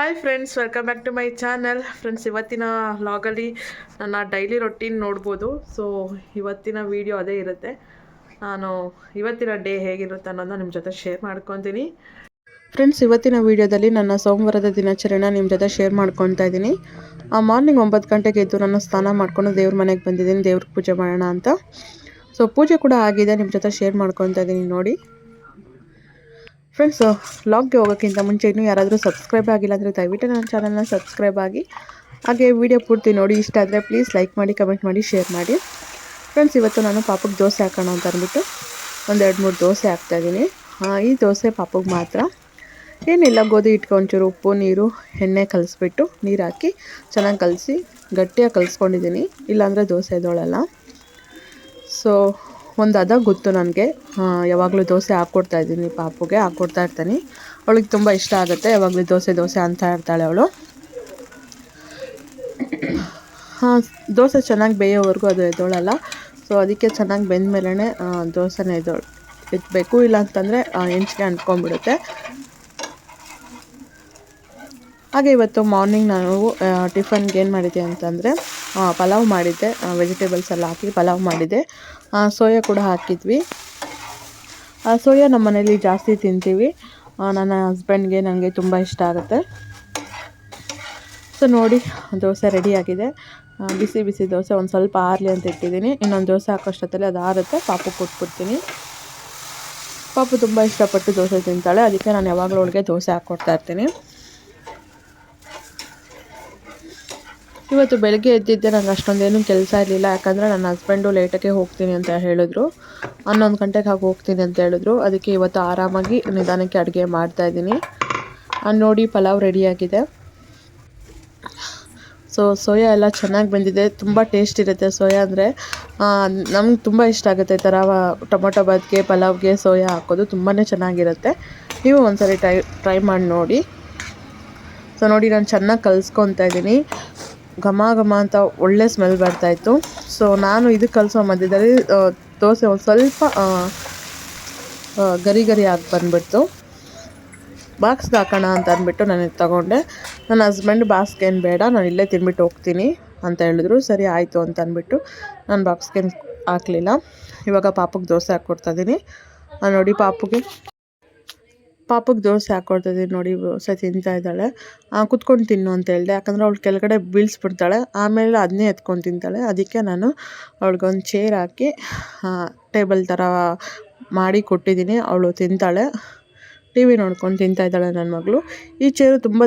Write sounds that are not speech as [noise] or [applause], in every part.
Hi friends welcome back to my channel friends ಇವತ್ತಿನ ಲಾಗಲ್ಲಿ ನನ್ನ ಡೈಲಿ ರೊಟೀನ್ ನೋಡ್ಬೋದು. ಸೊ ಇವತ್ತಿನ ವಿಡಿಯೋ ಅದೇ ಇರುತ್ತೆ. ನಾನು ಇವತ್ತಿನ ಡೇ ಹೇಗಿರುತ್ತೆ ಅನ್ನೋದನ್ನ ನಿಮ್ಮ ಜೊತೆ ಶೇರ್ ಮಾಡ್ಕೊತೀನಿ. ಫ್ರೆಂಡ್ಸ್ ಇವತ್ತಿನ ವಿಡಿಯೋದಲ್ಲಿ ನನ್ನ ಸೋಮವಾರದ ದಿನಾಚರಣೆ ನಿಮ್ಮ ಜೊತೆ ಶೇರ್ ಮಾಡ್ಕೊತಾ ಇದ್ದೀನಿ. ಮಾರ್ನಿಂಗ್ ಒಂಬತ್ತು ಗಂಟೆಗೆ ಎದ್ದು ನಾನು ಸ್ನಾನ ಮಾಡ್ಕೊಂಡು ದೇವ್ರ ಮನೆಗೆ ಬಂದಿದ್ದೀನಿ. ದೇವ್ರಿಗೆ ಪೂಜೆ ಮಾಡೋಣ ಅಂತ. ಸೊ ಪೂಜೆ ಕೂಡ ಆಗಿದೆ ನಿಮ್ಮ ಜೊತೆ ಶೇರ್ ಮಾಡ್ಕೊತಾ ಇದ್ದೀನಿ ನೋಡಿ. ಫ್ರೆಂಡ್ಸ್ ಲಾಗ್ಗೆ ಹೋಗೋಕ್ಕಿಂತ ಮುಂಚೆ ಇನ್ನೂ ಯಾರಾದರೂ ಸಬ್ಸ್ಕ್ರೈಬ್ ಆಗಿಲ್ಲ ಅಂದರೆ ದಯವಿಟ್ಟು ನನ್ನ ಚಾನಲ್ನ ಸಬ್ಸ್ಕ್ರೈಬ್ ಆಗಿ. ಹಾಗೆ ವಿಡಿಯೋ ಪೂರ್ತಿ ನೋಡಿ, ಇಷ್ಟ ಆದರೆ ಪ್ಲೀಸ್ ಲೈಕ್ ಮಾಡಿ ಕಮೆಂಟ್ ಮಾಡಿ ಶೇರ್ ಮಾಡಿ. ಫ್ರೆಂಡ್ಸ್ ಇವತ್ತು ನಾನು ಪಾಪಕ್ಕೆ ದೋಸೆ ಹಾಕೋಣ ಅಂತ ಅಂದ್ಬಿಟ್ಟು ಒಂದೆರಡು ಮೂರು ದೋಸೆ ಹಾಕ್ತಾಯಿದ್ದೀನಿ ಈ ದೋಸೆ ಪಾಪಗೆ ಮಾತ್ರ. ಏನಿಲ್ಲ, ಗೋಧಿ ಇಟ್ಕೊಂಚೂರು ಉಪ್ಪು, ನೀರು, ಎಣ್ಣೆ ಕಲಿಸ್ಬಿಟ್ಟು ನೀರು ಹಾಕಿ ಚೆನ್ನಾಗಿ ಕಲಸಿ ಗಟ್ಟಿಯಾಗಿ ಕಲಿಸ್ಕೊಂಡಿದ್ದೀನಿ. ಇಲ್ಲಾಂದರೆ ದೋಸೆ ಎದೋಳಲ್ಲ ಸೊ ಒಂದು ಅದ ಗೊತ್ತು ನನಗೆ. ಯಾವಾಗಲೂ ದೋಸೆ ಹಾಕ್ಕೊಡ್ತಾ ಇದ್ದೀನಿ ಪಾಪುಗೆ ಹಾಕ್ಕೊಡ್ತಾ ಇರ್ತೀನಿ. ಅವಳಿಗೆ ತುಂಬ ಇಷ್ಟ ಆಗುತ್ತೆ, ಯಾವಾಗಲೂ ದೋಸೆ ದೋಸೆ ಅಂತ ಇರ್ತಾಳೆ ಅವಳು. ಹಾಂ, ದೋಸೆ ಚೆನ್ನಾಗಿ ಬೇಯೋವರೆಗೂ ಅದು ಎದ್ದೋಳಲ್ಲ. ಸೊ ಅದಕ್ಕೆ ಚೆನ್ನಾಗಿ ಬೆಂದ ಮೇಲೇ ದೋಸೆನ ಎದ್ದೋಳು ಎತ್ತಬೇಕು ಇಲ್ಲಾಂತಂದರೆ ಹೆಂಚಿಗೆ ಅಂಟ್ಕೊಂಡ್ಬಿಡುತ್ತೆ. ಹಾಗೆ ಇವತ್ತು ಮಾರ್ನಿಂಗ್ ನಾನು ಟಿಫನ್ಗೆ ಏನು ಮಾಡಿದ್ದೆ ಅಂತಂದರೆ ಪಲಾವ್ ಮಾಡಿದ್ದೆ ವೆಜಿಟೇಬಲ್ಸ್ ಎಲ್ಲ ಹಾಕಿ ಪಲಾವ್ ಮಾಡಿದ್ದೆ. ಸೋಯಾ ಕೂಡ ಹಾಕಿದ್ವಿ. ಸೋಯಾ ನಮ್ಮ ಮನೇಲಿ ಜಾಸ್ತಿ ತಿಂತೀವಿ. ನನ್ನ ಹಸ್ಬೆಂಡ್ಗೆ ನನಗೆ ತುಂಬ ಇಷ್ಟ ಆಗುತ್ತೆ. ಸೊ ನೋಡಿ, ದೋಸೆ ರೆಡಿಯಾಗಿದೆ ಬಿಸಿ ಬಿಸಿ ದೋಸೆ ಒಂದು ಸ್ವಲ್ಪ ಆರಲಿ ಅಂತ ಇಟ್ಟಿದ್ದೀನಿ. ಇನ್ನೊಂದು ದೋಸೆ ಹಾಕೋಷ್ಟೊತ್ತಲ್ಲಿ ಅದು ಆರುತ್ತೆ. ಪಾಪು ಕೊಟ್ಬಿಡ್ತೀನಿ. ಪಾಪು ತುಂಬ ಇಷ್ಟಪಟ್ಟು ದೋಸೆ ತಿಂತಾಳೆ. ಅದಕ್ಕೆ ನಾನು ಯಾವಾಗಲೂ ಅವಳಿಗೆ ದೋಸೆ ಹಾಕ್ಕೊಡ್ತಾ ಇರ್ತೀನಿ. ಇವತ್ತು ಬೆಳಗ್ಗೆ ಎದ್ದಿದ್ದೆ, ನಂಗೆ ಅಷ್ಟೊಂದೇನು ಕೆಲಸ ಇರಲಿಲ್ಲ. ಯಾಕಂದರೆ ನನ್ನ ಹಸ್ಬೆಂಡು ಲೇಟಕ್ಕೆ ಹೋಗ್ತೀನಿ ಅಂತ ಹೇಳಿದ್ರು. ಹನ್ನೊಂದು ಗಂಟೆಗೆ ಹಾಗೆ ಹೋಗ್ತೀನಿ ಅಂತ ಹೇಳಿದ್ರು. ಅದಕ್ಕೆ ಇವತ್ತು ಆರಾಮಾಗಿ ನಿಧಾನಕ್ಕೆ ಅಡುಗೆ ಮಾಡ್ತಾಯಿದ್ದೀನಿ ನೋಡಿ, ಪಲಾವ್ ರೆಡಿಯಾಗಿದೆ ಸೊ ಸೋಯಾ ಎಲ್ಲ ಚೆನ್ನಾಗಿ ಬಂದಿದೆ. ತುಂಬ ಟೇಸ್ಟ್ ಇರುತ್ತೆ ಸೋಯಾ ಅಂದರೆ. ನಮ್ಗೆ ತುಂಬ ಇಷ್ಟ ಆಗುತ್ತೆ ಈ ಥರ ಟೊಮೊಟೊ ಬಾತ್ಗೆ ಪಲಾವ್ಗೆ ಸೋಯಾ ಹಾಕೋದು. ತುಂಬಾ ಚೆನ್ನಾಗಿರುತ್ತೆ. ನೀವು ಒಂದ್ಸರಿ ಟ್ರೈ ಟ್ರೈ ಮಾಡಿ ನೋಡಿ. ಸೊ ನೋಡಿ, ನಾನು ಚೆನ್ನಾಗಿ ಕಲಿಸ್ಕೊತಾ ಇದ್ದೀನಿ. ಘಮ ಘಮ ಅಂತ ಒಳ್ಳೆ ಸ್ಮೆಲ್ ಬರ್ತಾಯಿತ್ತು ಸೊ ನಾನು ಇದು ಕಲಿಸೋ ಮಧ್ಯದಲ್ಲಿ ದೋಸೆ ಒಂದು ಸ್ವಲ್ಪ ಗರಿ ಗರಿ ಆಗಿ ಬಂದುಬಿಡ್ತು. ಬಾಕ್ಸ್ಗೆ ಹಾಕೋಣ ಅಂತ ಅಂದ್ಬಿಟ್ಟು ನಾನು ಇದು ತೊಗೊಂಡೆ. ನನ್ನ ಹಸ್ಬೆಂಡ್ ಬಾಕ್ಸ್ಗೆ ಬೇಡ, ನಾನು ಇಲ್ಲೇ ತಿನ್ಬಿಟ್ಟು ಹೋಗ್ತೀನಿ ಅಂತ ಹೇಳಿದ್ರು. ಸರಿ, ಆಯಿತು ಅಂತ ಅಂದ್ಬಿಟ್ಟು ನಾನು ಬಾಕ್ಸ್ಗೆ ಹಾಕಲಿಲ್ಲ. ಇವಾಗ ಪಾಪಕ್ಕೆ ದೋಸೆ ಹಾಕ್ಕೊಡ್ತಾಯಿದ್ದೀನಿ ನೋಡಿ ಪಾಪುಗೆ. ಪಾಪಕ್ಕೆ ದೋಸೆ ಹಾಕ್ಕೊಡ್ತಿದ್ದೀನಿ ನೋಡಿ, ದೋಸೆ ತಿಂತಾ ಇದ್ದಾಳೆ. ಕುತ್ಕೊಂಡು ತಿನ್ನು ಅಂತ ಹೇಳಿದೆ. ಯಾಕಂದರೆ ಅವಳು ಕೆಳಗಡೆ ಬೀಳಿಸ್ಬಿಡ್ತಾಳೆ. ಆಮೇಲೆ ಅದನ್ನೇ ಎತ್ಕೊಂಡು ತಿಂತಾಳೆ. ಅದಕ್ಕೆ ನಾನು ಅವಳಿಗೊಂದು ಚೇರ್ ಹಾಕಿ ಟೇಬಲ್ ಥರ ಮಾಡಿ ಕೊಟ್ಟಿದ್ದೀನಿ. ಅವಳು ತಿಂತಾಳೆ. ಟಿ ವಿ ನೋಡ್ಕೊಂಡು ತಿಂತಾ ಇದ್ದಾಳೆ ನನ್ನ ಮಗಳು. ಈ ಚೇರು ತುಂಬ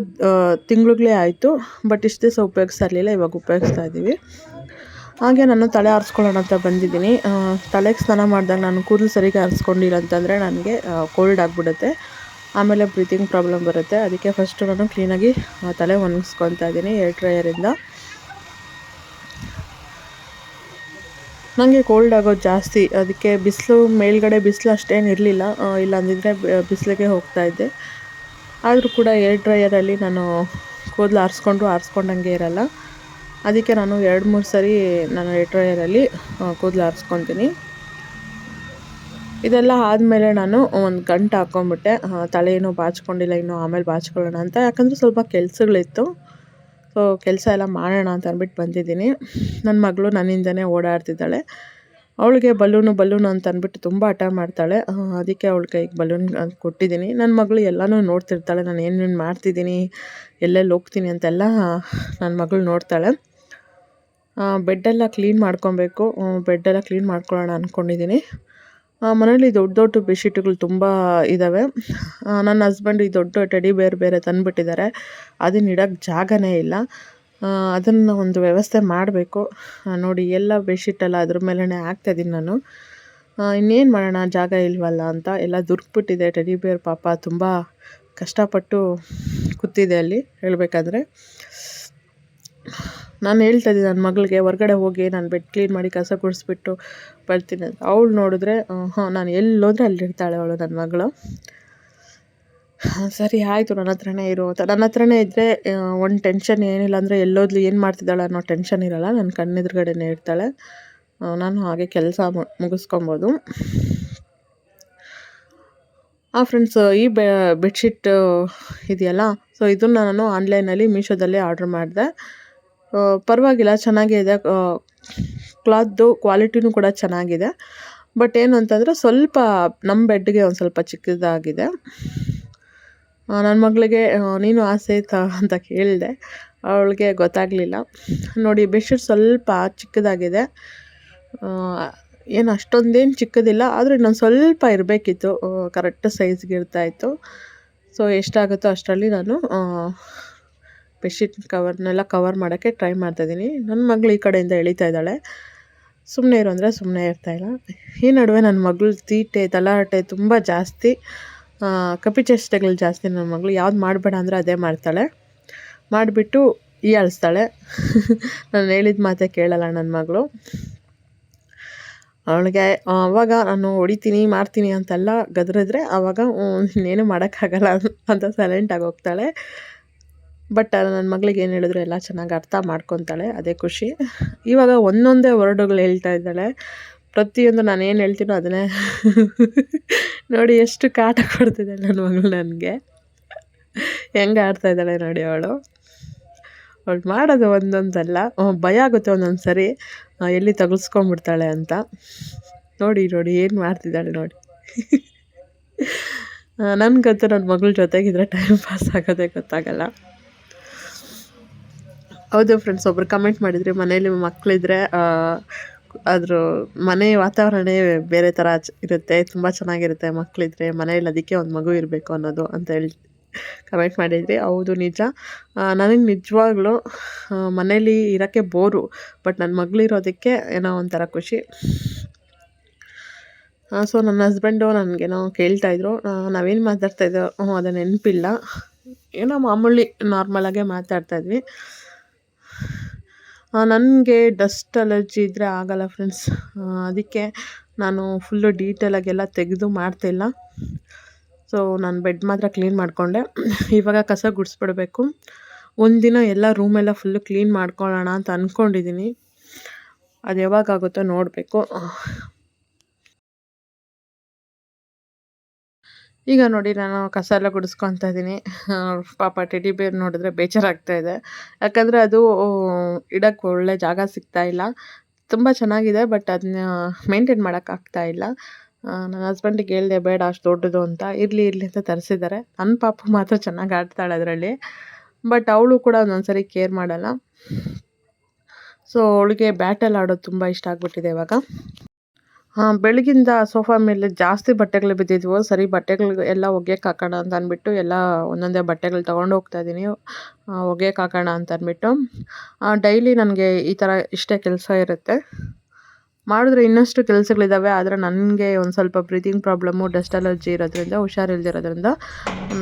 ತಿಂಗಳುಗಳೇ ಆಯಿತು ಬಟ್ ಇಷ್ಟು ದಿವಸ ಉಪಯೋಗಿಸ್ತಾ ಇರಲಿಲ್ಲ. ಇವಾಗ ಉಪಯೋಗಿಸ್ತಾ ಇದ್ದೀವಿ. ಹಾಗೆ ನಾನು ತಲೆ ಆರಿಸ್ಕೊಳ್ಳೋಣ ಅಂತ ಬಂದಿದ್ದೀನಿ. ತಲೆಗೆ ಸ್ನಾನ ಮಾಡಿದಾಗ ನಾನು ಕೂದಲು ಸರಿಗೆ ಆರಿಸ್ಕೊಂಡಿಲ್ಲ ಅಂತಂದರೆ ನನಗೆ ಕೋಲ್ಡ್ ಆಗಿಬಿಡುತ್ತೆ. ಆಮೇಲೆ ಬ್ರೀತಿಂಗ್ ಪ್ರಾಬ್ಲಮ್ ಬರುತ್ತೆ. ಅದಕ್ಕೆ ಫಸ್ಟು ನಾನು ಕ್ಲೀನಾಗಿ ತಲೆ ಒಣಗಿಸ್ಕೊತಾ ಇದ್ದೀನಿ ಏರ್ ಡ್ರೈಯರಿಂದ ನನಗೆ ಕೋಲ್ಡ್ ಆಗೋದು ಜಾಸ್ತಿ, ಅದಕ್ಕೆ ಬಿಸಿಲು, ಮೇಲ್ಗಡೆ ಬಿಸಿಲು ಅಷ್ಟೇನು ಇರಲಿಲ್ಲ. ಇಲ್ಲ ಅಂದಿದ್ರೆ ಬಿಸಿಲಿಗೆ ಹೋಗ್ತಾಯಿದ್ದೆ ಆದರೂ ಕೂಡ ಏರ್ ಡ್ರೈಯರಲ್ಲಿ ನಾನು ಕೂದಲು ಆರಿಸ್ಕೊಂಡ್ರು ಆರಿಸ್ಕೊಂಡಂಗೆ ಇರಲ್ಲ. ಅದಕ್ಕೆ ನಾನು ಎರಡು ಮೂರು ಸರಿ ನಾನು ಏರ್ ಡ್ರೈಯರಲ್ಲಿ ಕೂದಲು ಆರಿಸ್ಕೊತೀನಿ. ಇದೆಲ್ಲ ಆದಮೇಲೆ ನಾನು ಒಂದು ಗಂಟು ಹಾಕ್ಕೊಂಬಿಟ್ಟೆ ತಲೆ ಏನೂ ಬಾಚ್ಕೊಂಡಿಲ್ಲ, ಇನ್ನೂ ಆಮೇಲೆ ಬಾಚ್ಕೊಳ್ಳೋಣ ಅಂತ. ಯಾಕಂದರೆ ಸ್ವಲ್ಪ ಕೆಲಸಗಳಿತ್ತು. ಸೊ ಕೆಲಸ ಎಲ್ಲ ಮಾಡೋಣ ಅಂತ ಅಂದ್ಬಿಟ್ಟು ಬಂದಿದ್ದೀನಿ. ನನ್ನ ಮಗಳು ನನ್ನಿಂದನೇ ಓಡಾಡ್ತಿದ್ದಾಳೆ. ಅವಳಿಗೆ ಬಲೂನು ಬಲೂನು ಅಂತ ಅಂದ್ಬಿಟ್ಟು ತುಂಬ ಹಠ ಮಾಡ್ತಾಳೆ. ಅದಕ್ಕೆ ಅವಳ ಕೈಗೆ ಬಲೂನ್ ಕೊಟ್ಟಿದ್ದೀನಿ. ನನ್ನ ಮಗಳು ಎಲ್ಲನೂ ನೋಡ್ತಿರ್ತಾಳೆ. ನಾನು ಏನೇನು ಮಾಡ್ತಿದ್ದೀನಿ, ಎಲ್ಲೆಲ್ಲಿ ಹೋಗ್ತೀನಿ ಅಂತೆಲ್ಲ ನನ್ನ ಮಗಳು ನೋಡ್ತಾಳೆ. ಬೆಡ್ಡೆಲ್ಲ ಕ್ಲೀನ್ ಮಾಡ್ಕೊಬೇಕು. ಬೆಡ್ಡೆಲ್ಲ ಕ್ಲೀನ್ ಮಾಡ್ಕೊಳ್ಳೋಣ ಅಂದ್ಕೊಂಡಿದ್ದೀನಿ ಮನೇಲಿ ದೊಡ್ಡ ದೊಡ್ಡ ಬೆಡ್ಶೀಟ್ಗಳು ತುಂಬ ಇದ್ದಾವೆ ನನ್ನ ಹಸ್ಬೆಂಡ್ ಈ ದೊಡ್ಡ ಟೆಡಿ ಬೇರ್ ಬೇರೆ ತಂದುಬಿಟ್ಟಿದ್ದಾರೆ. ಅದನ್ನ ಇಡೋಕ್ಕೆ ಜಾಗನೇ ಇಲ್ಲ. ಅದನ್ನು ಒಂದು ವ್ಯವಸ್ಥೆ ಮಾಡಬೇಕು. ನೋಡಿ ಎಲ್ಲ ಬೆಡ್ಶೀಟೆಲ್ಲ ಅದ್ರ ಮೇಲೇ ಹಾಕ್ತಾಯಿದ್ದೀನಿ ನಾನು. ಇನ್ನೇನು ಮಾಡೋಣ, ಜಾಗ ಇಲ್ವಲ್ಲ ಅಂತ ಎಲ್ಲ ದುರ್ಕ್ಬಿಟ್ಟಿದೆ ಟೆಡಿ ಬೇರ್ ಪಾಪ ತುಂಬ ಕಷ್ಟಪಟ್ಟು ಕೂತಿದೆ ಅಲ್ಲಿ ಹೇಳಬೇಕಾದ್ರೆ. ನಾನು ಹೇಳ್ತಾ ಇದ್ದೀನಿ ನನ್ನ ಮಗಳಿಗೆ, ಹೊರ್ಗಡೆ ಹೋಗಿ ನಾನು ಬೆಡ್ ಕ್ಲೀನ್ ಮಾಡಿ ಕಸ ಗುಡಿಸ್ಬಿಟ್ಟು ಬರ್ತೀನಿ ಅಂತ. ಅವಳು ನೋಡಿದ್ರೆ ಹಾಂ, ನಾನು ಎಲ್ಲೋದ್ರೆ ಅಲ್ಲಿರ್ತಾಳೆ ಅವಳು ನನ್ನ ಮಗಳು. ಸರಿ, ಆಯಿತು, ನನ್ನ ಹತ್ರನೇ ಇರು ಅಂತ. ನನ್ನ ಹತ್ರನೇ ಇದ್ದರೆ ಒಂದು ಟೆನ್ಷನ್ ಏನಿಲ್ಲ ಅಂದರೆ ಎಲ್ಲೋದ್ಲು ಏನು ಮಾಡ್ತಿದ್ದಾಳೆ ಅನ್ನೋ ಟೆನ್ಷನ್ ಇರೋಲ್ಲ. ನನ್ನ ಕಣ್ಣೆದುರುಗಡೆನೇ ಇರ್ತಾಳೆ. ನಾನು ಹಾಗೆ ಕೆಲಸ ಮುಗಿಸ್ಕೊಬೋದು. ಆ ಫ್ರೆಂಡ್ಸ್ ಈ ಬೆ ಬೆಡ್ಶೀಟ್ ಇದೆಯಲ್ಲ ಸೊ ಇದನ್ನು ನಾನು ಆನ್ಲೈನಲ್ಲಿ ಮೀಶೋದಲ್ಲೇ ಆರ್ಡ್ರ್ ಮಾಡಿದೆ. ಪರವಾಗಿಲ್ಲ ಚೆನ್ನಾಗೇ ಇದೆ ಕ್ಲಾತ್ದು ಕ್ವಾಲಿಟಿನೂ ಕೂಡ ಚೆನ್ನಾಗಿದೆ. ಬಟ್ ಏನು ಅಂತಂದರೆ ಸ್ವಲ್ಪ ನಮ್ಮ ಬೆಡ್ಗೆ ಒಂದು ಸ್ವಲ್ಪ ಚಿಕ್ಕದಾಗಿದೆ. ನನ್ನ ಮಗಳಿಗೆ ನೀನು ಆಸೆ ತ, ಅಂತ ಕೇಳಿದೆ. ಅವಳಿಗೆ ಗೊತ್ತಾಗಲಿಲ್ಲ. ನೋಡಿ ಬೆಡ್ಶೀಟ್ ಸ್ವಲ್ಪ ಚಿಕ್ಕದಾಗಿದೆ. ಏನು ಅಷ್ಟೊಂದೇನು ಚಿಕ್ಕದಿಲ್ಲ, ಆದರೆ ಇನ್ನೊಂದು ಸ್ವಲ್ಪ ಇರಬೇಕಿತ್ತು. ಕರೆಕ್ಟ್ ಸೈಜ್ಗೆ ಇರ್ತಾಯಿತ್ತು ಸೊ ಎಷ್ಟಾಗುತ್ತೋ ಅಷ್ಟರಲ್ಲಿ ನಾನು ಬೆಡ್ಶೀಟ್ ಕವರ್ನೆಲ್ಲ ಕವರ್ ಮಾಡೋಕ್ಕೆ ಟ್ರೈ ಮಾಡ್ತಾಯಿದ್ದೀನಿ ನನ್ನ ಮಗಳು ಈ ಕಡೆಯಿಂದ ಎಳಿತಾ ಇದ್ದಾಳೆ. ಸುಮ್ಮನೆ ಇರು ಅಂದರೆ ಸುಮ್ಮನೆ ಇರ್ತಾಯಿಲ್ಲ ಈ ನಡುವೆ ನನ್ನ ಮಗಳು ತೀಟೆ, ತಲಾಟೆ ತುಂಬ ಜಾಸ್ತಿ ಕಪಿ ಚೇಷ್ಟೆಗಳು ಜಾಸ್ತಿ ನನ್ನ ಮಗಳು. ಯಾವ್ದು ಮಾಡಬೇಡ ಅಂದರೆ ಅದೇ ಮಾಡ್ತಾಳೆ. ಮಾಡಿಬಿಟ್ಟು ಈಯಾಳಿಸ್ತಾಳೆ ನಾನು ಹೇಳಿದ ಮಾತೇ ಕೇಳಲ್ಲ ನನ್ನ ಮಗಳು. ಅವಳಿಗೆ ಅವಾಗ ನಾನು ಹೊಡಿತೀನಿ ಮಾಡ್ತೀನಿ ಅಂತೆಲ್ಲ ಗದರಿದ್ರೆ ಆವಾಗ ಇನ್ನೇನು ಮಾಡೋಕ್ಕಾಗಲ್ಲ ಅಂತ ಸೈಲೆಂಟಾಗಿ ಹೋಗ್ತಾಳೆ. ಬಟ್ ನನ್ನ ಮಗಳಿಗೆ ಏನು ಹೇಳಿದ್ರು ಎಲ್ಲ ಚೆನ್ನಾಗಿ ಅರ್ಥ ಮಾಡ್ಕೊತಾಳೆ, ಅದೇ ಖುಷಿ. ಇವಾಗ ಒಂದೊಂದೇ ವರ್ಡುಗಳು ಹೇಳ್ತಾ ಇದ್ದಾಳೆ. ಪ್ರತಿಯೊಂದು ನಾನು ಏನು ಹೇಳ್ತೀನೋ ಅದನ್ನೇ [laughs] ನೋಡಿ ಎಷ್ಟು ಕಾಟ ಕೊಡ್ತಿದ್ದಾಳೆ ನನ್ನ ಮಗಳು ನನಗೆ. ಹೆಂಗೆ ಆಡ್ತಾ ಇದ್ದಾಳೆ ನೋಡಿ ಅವಳು. ಅವಳು ಮಾಡೋದು ಒಂದೊಂದಲ್ಲ ಭಯ ಆಗುತ್ತೆ ಒಂದೊಂದು ಸರಿ ಎಲ್ಲಿ ತಗಲ್ಸ್ಕೊಂಡ್ಬಿಡ್ತಾಳೆ ಅಂತ. ನೋಡಿ ನೋಡಿ, ಏನು ಮಾಡ್ತಿದ್ದಾಳೆ ನೋಡಿ. [laughs] ನನಗಂತೂ ನನ್ನ ಮಗಳ ಜೊತೆಗಿದ್ರೆ ಟೈಮ್ ಪಾಸ್ ಆಗೋದೇ ಗೊತ್ತಾಗಲ್ಲ. ಹೌದು ಫ್ರೆಂಡ್ಸ್ ಒಬ್ರು ಕಮೆಂಟ್ ಮಾಡಿದ್ರಿ ಮನೇಲಿ ಮಕ್ಕಳಿದ್ರೆ ಅದ್ರ ಮನೆ ವಾತಾವರಣವೇ ಬೇರೆ ಥರ ಇರುತ್ತೆ, ತುಂಬ ಚೆನ್ನಾಗಿರುತ್ತೆ ಮಕ್ಕಳಿದ್ರೆ ಮನೇಲಿ ಅದಕ್ಕೆ ಒಂದು ಮಗು ಇರಬೇಕು ಅನ್ನೋದು ಅಂತ ಹೇಳಿ ಕಮೆಂಟ್ ಮಾಡಿದ್ರಿ, ಹೌದು ನಿಜ. ನನಗೆ ನಿಜವಾಗ್ಲೂ ಮನೇಲಿ ಇರೋಕ್ಕೆ ಬೋರು ಬಟ್ ನನ್ನ ಮಗಳಿರೋದಕ್ಕೆ ಏನೋ ಒಂಥರ ಖುಷಿ. ಸೊ ನನ್ನ ಹಸ್ಬೆಂಡು ನನಗೇನೋ ಕೇಳ್ತಾಯಿದ್ರು ನಾವೇನು ಮಾತಾಡ್ತಾಯಿದ್ದೋ ಹ್ಞೂ ಅದು ನೆನಪಿಲ್ಲ. ಏನೋ ಮಾಮೂಲಿ ನಾರ್ಮಲಾಗೆ ಮಾತಾಡ್ತಾಯಿದ್ವಿ ನನಗೆ ಡಸ್ಟ್ ಅಲರ್ಜಿ ಇದ್ದರೆ ಆಗೋಲ್ಲ ಫ್ರೆಂಡ್ಸ್ ಅದಕ್ಕೆ ನಾನು ಫುಲ್ಲು ಡೀಟೇಲಾಗೆಲ್ಲ ತೆಗೆದು ಮಾಡ್ತಿಲ್ಲ ಸೊ ನಾನು ಬೆಡ್ ಮಾತ್ರ ಕ್ಲೀನ್ ಮಾಡಿಕೊಂಡೆ. ಇವಾಗ ಕಸ ಗುಡಿಸ್ಬಿಡ್ಬೇಕು. ಒಂದಿನ ಎಲ್ಲ ರೂಮೆಲ್ಲ ಫುಲ್ಲು ಕ್ಲೀನ್ ಮಾಡ್ಕೊಳ್ಳೋಣ ಅಂತ ಅಂದ್ಕೊಂಡಿದ್ದೀನಿ ಅದು ಯಾವಾಗ ಆಗುತ್ತೋ ನೋಡಬೇಕು. ಈಗ ನೋಡಿ ನಾನು ಕಸ ಎಲ್ಲ ಗುಡಿಸ್ಕೊತಾ ಇದ್ದೀನಿ ಪಾಪ ಟೆಡಿ ಬೇರ್ ನೋಡಿದ್ರೆ ಬೇಜಾರಾಗ್ತಾ ಇದೆ. ಯಾಕಂದರೆ ಅದು ಇಡಕ್ಕೆ ಒಳ್ಳೆ ಜಾಗ ಸಿಗ್ತಾ ಇಲ್ಲ. ತುಂಬ ಚೆನ್ನಾಗಿದೆ ಬಟ್ ಅದನ್ನ ಮೇಂಟೈನ್ ಮಾಡೋಕ್ಕಾಗ್ತಾ ಇಲ್ಲ. ನನ್ನ ಹಸ್ಬೆಂಡಿಗೆ ಹೇಳಿದೆ, ಬೇಡ, ಅಷ್ಟು ದೊಡ್ಡದು ಅಂತ. ಇರಲಿ ಇರಲಿ ಅಂತ ತರಿಸಿದ್ದಾರೆ. ನನ್ನ ಪಾಪ ಮಾತ್ರ ಚೆನ್ನಾಗಿ ಆಡ್ತಾಳೆ ಅದರಲ್ಲಿ. ಬಟ್ ಅವಳು ಕೂಡ ಒಂದೊಂದು ಸರಿ ಕೇರ್ ಮಾಡಲ್ಲ. ಸೊ ಅವಳಿಗೆ ಬ್ಯಾಟಲ್ಲಿ ಆಡೋದು ತುಂಬ ಇಷ್ಟ ಆಗಿಬಿಟ್ಟಿದೆ ಇವಾಗ. ಬೆಳಗಿಂದ ಸೋಫಾ ಮೇಲೆ ಜಾಸ್ತಿ ಬಟ್ಟೆಗಳು ಬಿದ್ದಿದ್ವು. ಸರಿ, ಬಟ್ಟೆಗಳು ಎಲ್ಲ ಒಗೆಯಕ್ಕೆ ಹಾಕೋಣ ಅಂತ ಅಂದ್ಬಿಟ್ಟು ಎಲ್ಲ ಒಂದೊಂದೇ ಬಟ್ಟೆಗಳು ತೊಗೊಂಡು ಹೋಗ್ತಾ ಇದ್ದೀನಿ ಒಗೆಯಕ್ಕೆ ಹಾಕೋಣ ಅಂತ ಅಂದ್ಬಿಟ್ಟು. ಡೈಲಿ ನನಗೆ ಈ ಥರ ಇಷ್ಟೇ ಕೆಲಸ ಇರುತ್ತೆ. ಮಾಡಿದ್ರೆ ಇನ್ನಷ್ಟು ಕೆಲಸಗಳಿದ್ದಾವೆ ಆದರೆ ನನಗೆ ಒಂದು ಸ್ವಲ್ಪ ಬ್ರೀತಿಂಗ್ ಪ್ರಾಬ್ಲಮ್ಮು ಡಸ್ಟ್ ಅಲರ್ಜಿ ಇರೋದ್ರಿಂದ, ಹುಷಾರಿಲ್ದಿರೋದ್ರಿಂದ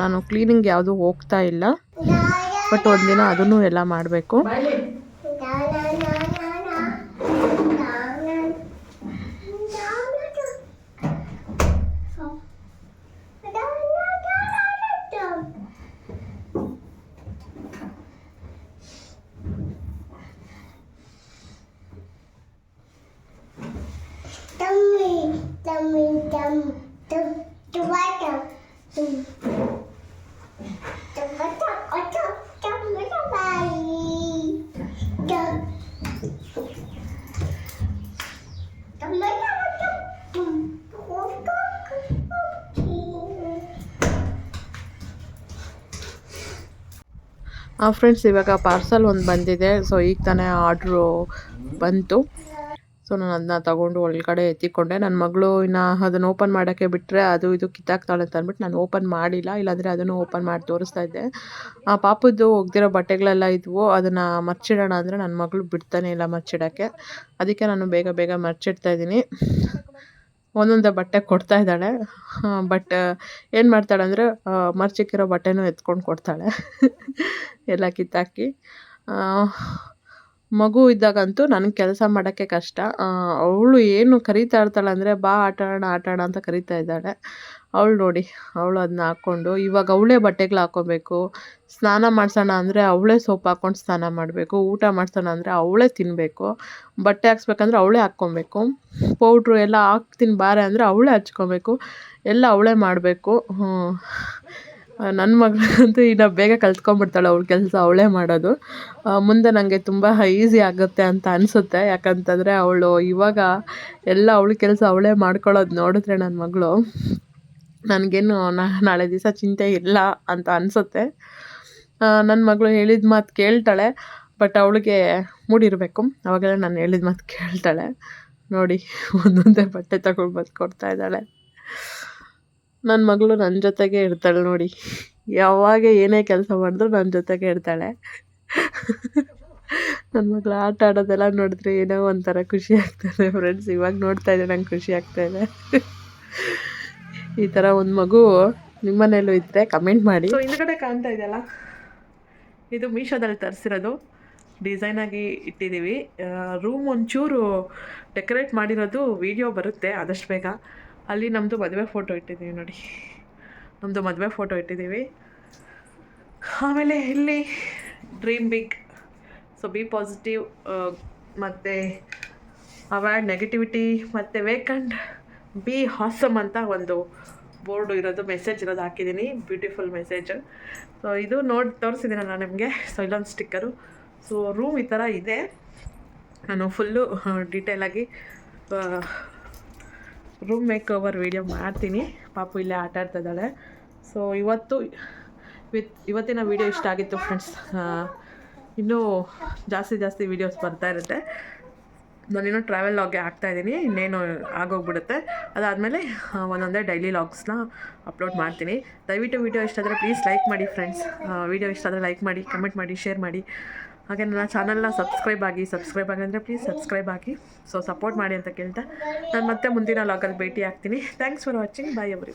ನಾನು ಕ್ಲೀನಿಂಗ್ ಯಾವುದೂ ಹೋಗ್ತಾ ಇಲ್ಲ. ಬಟ್ ಒಂದಿನ ಅದನ್ನು ಎಲ್ಲ ಮಾಡಬೇಕು. ಫ್ರೆಂಡ್ಸ್ ಇವಾಗ ಪಾರ್ಸಲ್ ಒಂದು ಬಂದಿದೆ. ಸೊ ಈಗ ತಾನೇ ಆರ್ಡ್ರು ಬಂತು. ಸೊ ನಾನು ಅದನ್ನ ತಗೊಂಡು ಒಳಗಡೆ ಎತ್ತಿಕೊಂಡೆ. ನನ್ನ ಮಗಳು ಇನ್ನು ಅದನ್ನು ಓಪನ್ ಮಾಡೋಕ್ಕೆ ಬಿಟ್ಟರೆ ಅದು ಇದು ಕಿತ್ತಾಕ್ತಾಳೆ ಅಂತ ಅಂದ್ಬಿಟ್ಟು ನಾನು ಓಪನ್ ಮಾಡಿಲ್ಲ. ಇಲ್ಲಾಂದರೆ ಅದನ್ನು ಓಪನ್ ಮಾಡಿ ತೋರಿಸ್ತಾ ಇದ್ದೆ. ಆ ಪಾಪದ್ದು ಒಗ್ದಿರೋ ಬಟ್ಟೆಗಳೆಲ್ಲ ಇದ್ವು. ಅದನ್ನು ಮರ್ಚಿಡೋಣ ಅಂದರೆ ನನ್ನ ಮಗಳು ಬಿಡ್ತಾನೆ ಇಲ್ಲ ಮರ್ಚಿಡೋಕ್ಕೆ. ಅದಕ್ಕೆ ನಾನು ಬೇಗ ಬೇಗ ಮರ್ಚಿಡ್ತಾ ಇದ್ದೀನಿ. ಒಂದೊಂದೇ ಬಟ್ಟೆ ಕೊಡ್ತಾ ಇದ್ದಾಳೆ. ಬಟ್ ಏನು ಮಾಡ್ತಾಳೆ ಅಂದರೆ ಮರ್ಚಿಕ್ಕಿರೋ ಬಟ್ಟೆನೂ ಎತ್ಕೊಂಡು ಕೊಡ್ತಾಳೆ. ಎಲ್ಲ ಕಿತ್ತಾಕಿ. ಮಗು ಇದ್ದಾಗಂತೂ ನನಗೆ ಕೆಲಸ ಮಾಡೋಕ್ಕೆ ಕಷ್ಟ. ಅವಳು ಏನು ಕರೀತಾ ಇರ್ತಾಳೆ ಅಂದರೆ ಬಾ ಆಟ ಆಡೋಣ ಅಂತ ಕರೀತಾ ಇದ್ದಾಳೆ. ಅವಳು ನೋಡಿ, ಅವಳು ಅದನ್ನ ಹಾಕ್ಕೊಂಡು, ಇವಾಗ ಅವಳೇ ಬಟ್ಟೆಗಳು ಹಾಕ್ಕೋಬೇಕು ಸ್ನಾನ ಮಾಡ್ಸೋಣ ಅಂದರೆ ಅವಳೇ ಸೋಪ್ ಹಾಕ್ಕೊಂಡು ಸ್ನಾನ ಮಾಡಬೇಕು. ಊಟ ಮಾಡ್ಸೋಣ ಅಂದರೆ ಅವಳೇ ತಿನ್ನಬೇಕು ಬಟ್ಟೆ ಹಾಕ್ಸ್ಬೇಕಂದ್ರೆ ಅವಳೇ ಹಾಕ್ಕೊಬೇಕು. ಪೌಡ್ರು ಎಲ್ಲ ಹಾಕ್ತೀನಿ ಬಾರೆ ಅಂದರೆ ಅವಳೇ ಹಚ್ಕೊಬೇಕು. ಎಲ್ಲ ಅವಳೇ ಮಾಡಬೇಕು. ನನ್ನ ಮಗಳಂತೂ ಇನ್ನು ಬೇಗ ಕಲ್ತ್ಕೊಂಡ್ಬಿಡ್ತಾಳೆ ಅವಳ ಕೆಲಸ ಅವಳೇ ಮಾಡೋದು. ಮುಂದೆ ನನಗೆ ತುಂಬ ಈಸಿ ಆಗುತ್ತೆ ಅಂತ ಅನಿಸುತ್ತೆ. ಯಾಕಂತಂದರೆ ಅವಳು ಇವಾಗ ಎಲ್ಲ ಅವಳ ಕೆಲಸ ಅವಳೇ ಮಾಡ್ಕೊಳ್ಳೋದು ನೋಡಿದ್ರೆ ನನ್ನ ಮಗಳು ನನಗೇನು ನಾಳೆ ದಿವಸ ಚಿಂತೆ ಇಲ್ಲ ಅಂತ ಅನಿಸುತ್ತೆ. ನನ್ನ ಮಗಳು ಹೇಳಿದ ಮಾತು ಕೇಳ್ತಾಳೆ, ಬಟ್ ಅವಳಿಗೆ ಮೂಡಿರಬೇಕು. ಅವಾಗೆಲ್ಲ ನಾನು ಹೇಳಿದ ಮಾತು ಕೇಳ್ತಾಳೆ. ನೋಡಿ, ಒಂದೊಂದೇ ಬಟ್ಟೆ ತಗೊಂಡು ಬಂದು ಕೊಡ್ತಾ ಇದ್ದಾಳೆ. ನನ್ನ ಮಗಳು ನನ್ನ ಜೊತೆಗೆ ಇರ್ತಾಳೆ ನೋಡಿ. ಯಾವಾಗ ಏನೇ ಕೆಲಸ ಮಾಡಿದ್ರು ನನ್ನ ಜೊತೆಗೆ ಇರ್ತಾಳೆ. ನನ್ನ ಮಗಳು ಆಟ ಆಡೋದೆಲ್ಲ ನೋಡಿದ್ರೆ ಏನೋ ಒಂಥರ ಖುಷಿ ಆಗ್ತದೆ ಫ್ರೆಂಡ್ಸ್ ಇವಾಗ ನೋಡ್ತಾ ಇದ್ದೆ, ನಂಗೆ ಖುಷಿ ಆಗ್ತಾ ಇದೆ. ಈ ಥರ ಒಂದು ಮಗು ನಿಮ್ಮನೇಲೂ ಇದ್ದರೆ ಕಮೆಂಟ್ ಮಾಡಿ. ಸೊ ಹಿಂದ್ಗಡೆ ಕಾಣ್ತಾ ಇದೆಯಲ್ಲ? ಇದು ಮೀಶೋದಲ್ಲಿ ತರಿಸಿರೋದು. ಡಿಸೈನಾಗಿ ಇಟ್ಟಿದ್ದೀವಿ. ರೂಮ್ ಒಂಚೂರು ಡೆಕೋರೇಟ್ ಮಾಡಿರೋದು ವಿಡಿಯೋ ಬರುತ್ತೆ ಆದಷ್ಟು ಬೇಗ. ಅಲ್ಲಿ ನಮ್ಮದು ಮದುವೆ ಫೋಟೋ ಇಟ್ಟಿದ್ದೀವಿ ನೋಡಿ. ನಮ್ಮದು ಮದುವೆ ಫೋಟೋ ಇಟ್ಟಿದ್ದೀವಿ. ಆಮೇಲೆ ಇಲ್ಲಿ dream big so be positive ಮತ್ತು ಅವಾಯ್ಡ್ ನೆಗೆಟಿವಿಟಿ ಮತ್ತು ವೇಕಂಡ್ ಬಿ ಹಾಸಮ್ ಅಂತ ಒಂದು ಬೋರ್ಡು ಇರೋದು ಮೆಸೇಜ್ ಇರೋದು ಹಾಕಿದ್ದೀನಿ. ಬ್ಯೂಟಿಫುಲ್ ಮೆಸೇಜ್ ಸೊ ಇದು ನೋಡಿ ತೋರಿಸಿದ್ದೀನಲ್ಲ ನಿಮಗೆ. ಸೊ ಇಲ್ಲೊಂದು ಸ್ಟಿಕ್ಕರು ಸೊ ರೂಮ್ ಈ ಥರ ಇದೆ. ನಾನು ಫುಲ್ಲು ಡೀಟೇಲಾಗಿ ರೂಮ್ ಮೇಕ್ ಓವರ್ ವೀಡಿಯೋ ಮಾಡ್ತೀನಿ. ಪಾಪು ಇಲ್ಲೇ ಆಟ ಆಡ್ತಾ ಇದ್ದಾಳೆ. ಸೊ ಇವತ್ತು ವಿತ್, ಇವತ್ತಿನ ವೀಡಿಯೋ ಇಷ್ಟ ಆಗಿತ್ತು ಫ್ರೆಂಡ್ಸ್ ಇನ್ನೂ ಜಾಸ್ತಿ ಜಾಸ್ತಿ ವೀಡಿಯೋಸ್ ಬರ್ತಾ ಇರುತ್ತೆ. ನಾನಿನ್ನೂ ಟ್ರಾವೆಲ್ ಲಾಗ್ಗೆ ಹಾಕ್ತಾಯಿದ್ದೀನಿ ಇನ್ನೇನು ಆಗೋಗ್ಬಿಡುತ್ತೆ. ಅದಾದಮೇಲೆ ಒಂದೊಂದೇ ಡೈಲಿ ಲಾಗ್ಸ್ನ ಅಪ್ಲೋಡ್ ಮಾಡ್ತೀನಿ. ದಯವಿಟ್ಟು ವೀಡಿಯೋ ಇಷ್ಟ ಆದರೆ ಪ್ಲೀಸ್ ಲೈಕ್ ಮಾಡಿ ಫ್ರೆಂಡ್ಸ್ ವೀಡಿಯೋ ಇಷ್ಟ ಆದರೆ ಲೈಕ್ ಮಾಡಿ ಕಮೆಂಟ್ ಮಾಡಿ ಶೇರ್ ಮಾಡಿ. ಹಾಗೆ ನನ್ನ ಚಾನಲ್ನ ಸಬ್ಸ್ಕ್ರೈಬ್ ಆಗಿ ಸಬ್ಸ್ಕ್ರೈಬ್ ಆಗಿ ಅಂದರೆ ಪ್ಲೀಸ್ ಸಬ್ಸ್ಕ್ರೈಬ್ ಆಗಿ. ಸೊ ಸಪೋರ್ಟ್ ಮಾಡಿ ಅಂತ ಕೇಳ್ತಾ. ನಾನು ಮತ್ತೆ ಮುಂದಿನ ಲಾಗಲ್ಲಿ ಭೇಟಿ ಆಗ್ತೀನಿ thanks for watching bye every